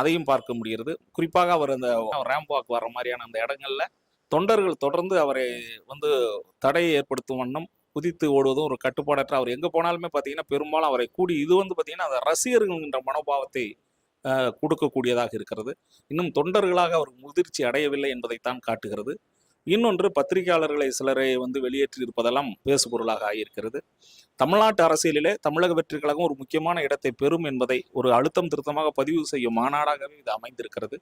அதையும் பார்க்க முடிகிறது. குறிப்பாக அவர் அந்த ரேம்ப் வாக் வர்ற மாதிரியான அந்த இடங்கள்ல தொண்டர்கள் தொடர்ந்து அவரை வந்து தடையை ஏற்படுத்தும் வண்ணம் குதித்து ஓடுவதும் ஒரு கட்டுப்பாடற்ற அவர். எங்கே போனாலுமே பார்த்தீங்கன்னா பெரும்பாலும் அவரை கூடி இது வந்து பார்த்தீங்கன்னா அந்த ரசிகர்கள் என்ற மனோபாவத்தை கொடுக்கக்கூடியதாக இருக்கிறது. இன்னும் தொண்டர்களாக அவர் முதிர்ச்சி அடையவில்லை என்பதைத்தான் காட்டுகிறது. இன்னொன்று பத்திரிகையாளர்களை சிலரை வந்து வெளியேற்றி இருப்பதெல்லாம் பேசுபொருளாக ஆகியிருக்கிறது. தமிழ்நாட்டு அரசியலிலே தமிழக வெற்றி கழகம் ஒரு முக்கியமான இடத்தை பெறும் என்பதை ஒரு அழுத்தம் திருத்தமாக பதிவு செய்யும் மாநாடாகவே இது அமைந்திருக்கிறது.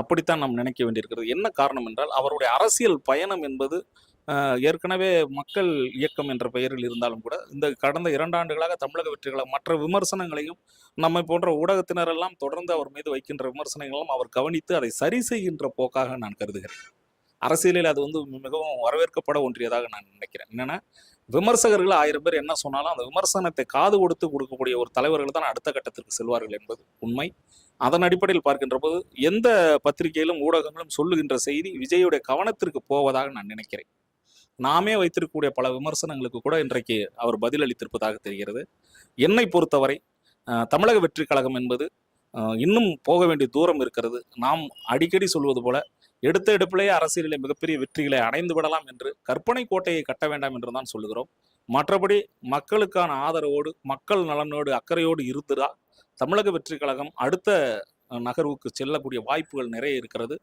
அப்படித்தான் நாம் நினைக்க வேண்டியிருக்கிறது. என்ன காரணம் என்றால் அவருடைய அரசியல் பயணம் என்பது ஏற்கனவே மக்கள் இயக்கம் என்ற பெயரில் இருந்தாலும் கூட இந்த கடந்த இரண்டு ஆண்டுகளாக தமிழக வெற்றி கழகம் மற்ற விமர்சனங்களையும் நம்மை போன்ற ஊடகத்தினரெல்லாம் தொடர்ந்து அவர் மீது வைக்கின்ற விமர்சனங்களும் அவர் கவனித்து அதை சரி செய்கின்ற போக்காக நான் கருதுகிறேன். அரசியலில் அது வந்து மிகவும் வரவேற்கப்பட ஒன்றியதாக நான் நினைக்கிறேன். என்னன்னா விமர்சகர்கள் ஆயிரம் பேர் என்ன சொன்னாலும் அந்த விமர்சனத்தை காது கொடுத்து கொடுக்கக்கூடிய ஒரு தலைவர்கள் தான் அடுத்த கட்டத்திற்கு செல்வார்கள் என்பது உண்மை. அதன் அடிப்படையில் பார்க்கின்ற போது எந்த பத்திரிகையிலும் ஊடகங்களும் சொல்லுகின்ற செய்தி விஜயுடைய கவனத்திற்கு போவதாக நான் நினைக்கிறேன். நாமே வைத்திருக்கக்கூடிய பல விமர்சனங்களுக்கு கூட இன்றைக்கு அவர் பதிலளித்திருப்பதாக தெரிகிறது. என்னை பொறுத்தவரை தமிழக வெற்றி கழகம் என்பது இன்னும் போக வேண்டிய தூரம் இருக்கிறது. நாம் அடிக்கடி சொல்வது போல எடுத்த எடுப்பிலேயே அரசியலில் மிகப்பெரிய வெற்றிகளை அடைந்து விடலாம் என்று கற்பனை கோட்டையை கட்ட வேண்டாம் என்று தான் சொல்லுகிறோம். மற்றபடி மக்களுக்கான ஆதரவோடு மக்கள் நலனோடு அக்கறையோடு இருந்துதா தமிழக வெற்றி கழகம் அடுத்த நகர்வுக்கு செல்லக்கூடிய வாய்ப்புகள் நிறைய இருக்கிறது.